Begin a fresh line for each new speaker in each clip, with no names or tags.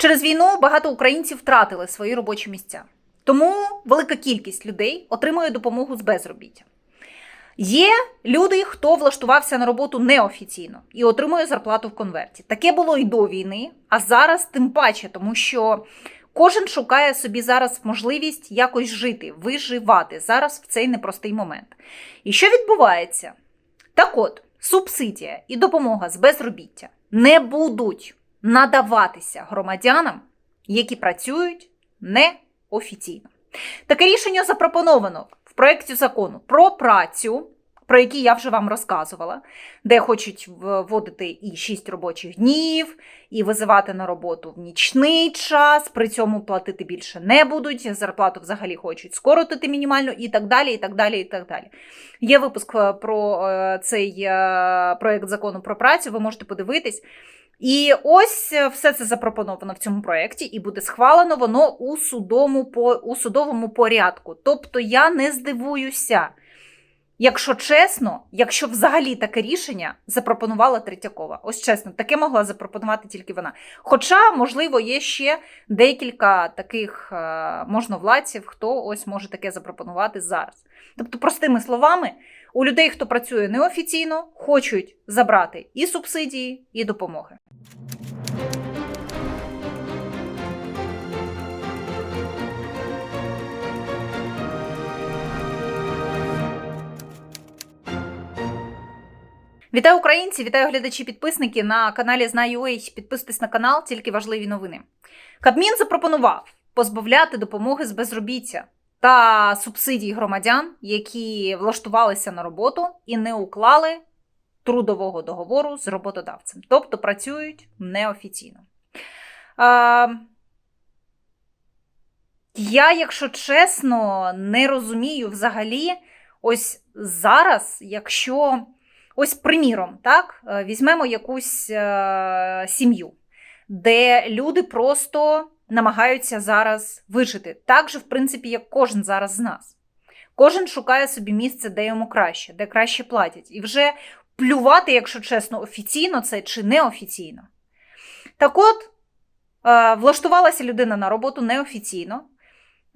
Через війну багато українців втратили свої робочі місця. Тому велика кількість людей отримує допомогу з безробіття. Є люди, хто влаштувався на роботу неофіційно і отримує зарплату в конверті. Таке було і до війни, а зараз тим паче, тому що кожен шукає собі зараз можливість якось жити, виживати зараз в цей непростий момент. І що відбувається? Так от, субсидія і допомога з безробіття не будуть надаватися громадянам, які працюють неофіційно. Таке рішення запропоновано в проєкті закону про працю, про який я вже вам розказувала, де хочуть вводити і 6 робочих днів, і визивати на роботу в нічний час, при цьому платити більше не будуть, зарплату взагалі хочуть скоротити мінімально і так далі. і так далі, і так далі. Є випуск е, про е, цей е, проєкт закону про працю, ви можете подивитись. І ось все це запропоновано в цьому проєкті, і буде схвалено воно у судовому, у судовому порядку. Тобто я не здивуюся, якщо чесно, якщо взагалі таке рішення запропонувала Третьякова. Ось чесно, таке могла запропонувати тільки вона. Хоча, можливо, є ще декілька таких можновладців, хто ось може таке запропонувати зараз. Тобто, простими словами, у людей, хто працює неофіційно, хочуть забрати і субсидії, і допомоги. Вітаю українці! Вітаю глядачі підписники на каналі Знаю.ua. Підписуйтесь на канал, тільки важливі новини. Кабмін запропонував позбавляти допомоги з безробіття та субсидій громадян, які влаштувалися на роботу і не уклали трудового договору з роботодавцем, тобто працюють неофіційно. А, я, якщо чесно, не розумію взагалі, ось зараз, якщо. Ось, приміром, так, е, візьмемо якусь е, сім'ю, де люди просто намагаються зараз вижити. Так же, в принципі, як кожен зараз з нас. Кожен шукає собі місце, де йому краще, де краще платять. І вже плювати, якщо чесно, офіційно це чи неофіційно. Так от, е, влаштувалася людина на роботу неофіційно,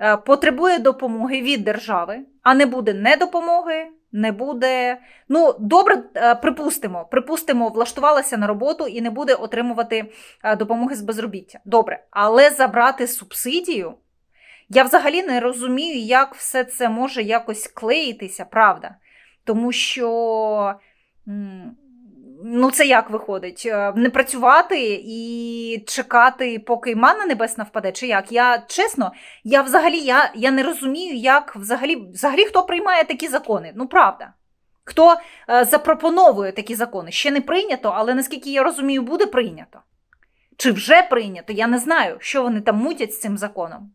е, потребує допомоги від держави, а не буде не допомоги, не буде. Ну, добре, е, припустимо, припустимо, влаштувалася на роботу і не буде отримувати допомоги з безробіття. Добре, але забрати субсидію. Я взагалі не розумію, як все це може якось клеїтися, правда. Тому що. Ну, це як виходить? Е, не працювати і чекати, поки манна небесна впаде, чи як? Я чесно, я взагалі я, я не розумію, як взагалі взагалі хто приймає такі закони. Ну, правда. Хто е, запропоновує такі закони? Ще не прийнято, але наскільки я розумію, буде прийнято. Чи вже прийнято, я не знаю, що вони там мутять з цим законом.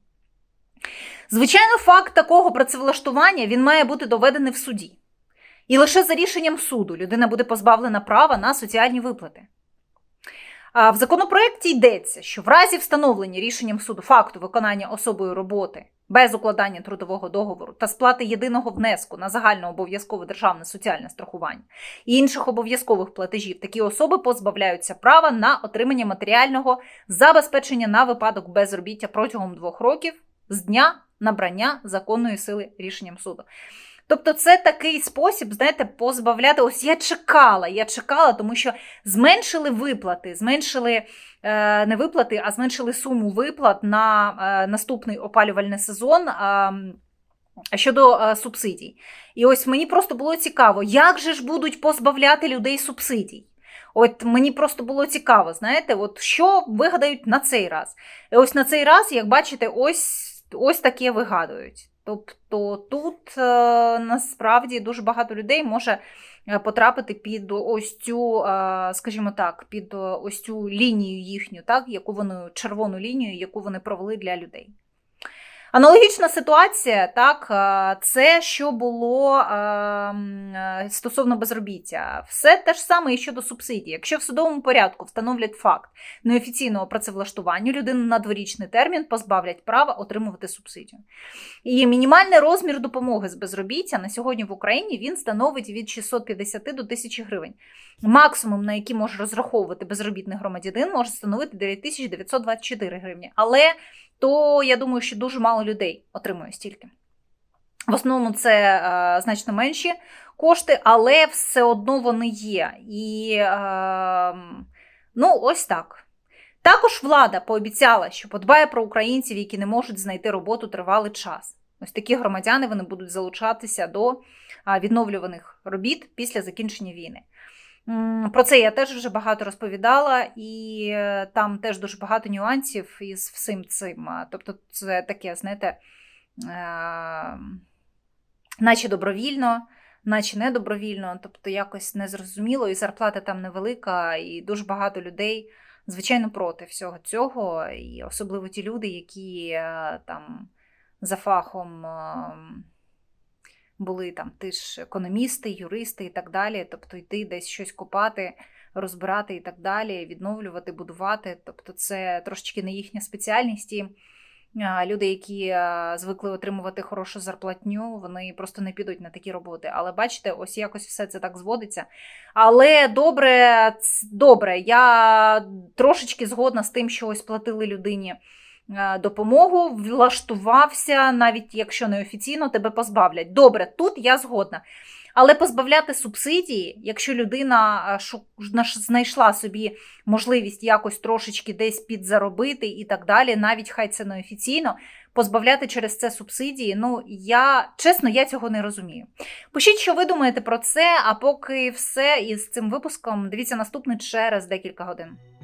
Звичайно, факт такого працевлаштування він має бути доведений в суді. І лише за рішенням суду людина буде позбавлена права на соціальні виплати. В законопроекті йдеться, що в разі встановлення рішенням суду факту виконання особою роботи без укладання трудового договору та сплати єдиного внеску на загальнообов'язкове державне соціальне страхування і інших обов'язкових платежів, такі особи позбавляються права на отримання матеріального забезпечення на випадок безробіття протягом двох років з дня набрання законної сили рішенням суду. Тобто, це такий спосіб, знаєте, позбавляти. Ось я чекала, я чекала, тому що зменшили виплати, зменшили е, не виплати, а зменшили суму виплат на е, наступний опалювальний сезон. Щодо е, субсидій. І ось мені просто було цікаво, як же ж будуть позбавляти людей субсидій? От мені просто було цікаво, знаєте, от що вигадають на цей раз. І ось на цей раз, як бачите, ось ось таке вигадують. Тобто тут е, насправді дуже багато людей може е, потрапити під ось цю, е, скажімо так, під ось цю лінію їхню, так, яку вони червону лінію, яку вони провели для людей. Аналогічна ситуація, так, е, це що було е, е, стосовно безробіття. Все те ж саме і щодо субсидій. Якщо в судовому порядку встановлять факт неофіційного працевлаштування, людину на дворічний термін позбавлять права отримувати субсидію. І мінімальний розмір допомоги з безробіття на сьогодні в Україні він становить від 650 до 1000 гривень. Максимум, на який може розраховувати безробітний громадянин, може становити 9924 гривні. Але то я думаю, що дуже мало людей отримує стільки. В основному це е, значно менші кошти, але все одно вони є. І е, ну, ось так. Також влада пообіцяла, що подбає про українців, які не можуть знайти роботу тривалий час. Ось такі громадяни вони будуть залучатися до відновлюваних робіт після закінчення війни. Про це я теж вже багато розповідала, і е, там теж дуже багато нюансів із всім цим. Тобто, це таке, знаєте, е, наче добровільно, наче не добровільно, тобто якось незрозуміло, і зарплата там невелика, і дуже багато людей, звичайно, проти всього цього, і особливо ті люди, які е, там за фахом. Були там ти ж економісти, юристи і так далі. Тобто йти десь щось копати, розбирати і так далі, відновлювати, будувати. Тобто, це трошечки не їхня спеціальність. І люди, які звикли отримувати хорошу зарплатню, вони просто не підуть на такі роботи. Але бачите, ось якось все це так зводиться. Але добре, добре, я трошечки згодна з тим, що ось платили людині допомогу, влаштувався, навіть якщо не офіційно, тебе позбавлять. Добре, тут я згодна. Але позбавляти субсидії, якщо людина е, знайшла собі можливість якось трошечки десь підзаробити і так далі, навіть хай це не офіційно, позбавляти через це субсидії, ну я чесно, я цього не розумію. Пишіть, що ви думаєте про це, а поки все із цим випуском, дивіться наступний через декілька годин.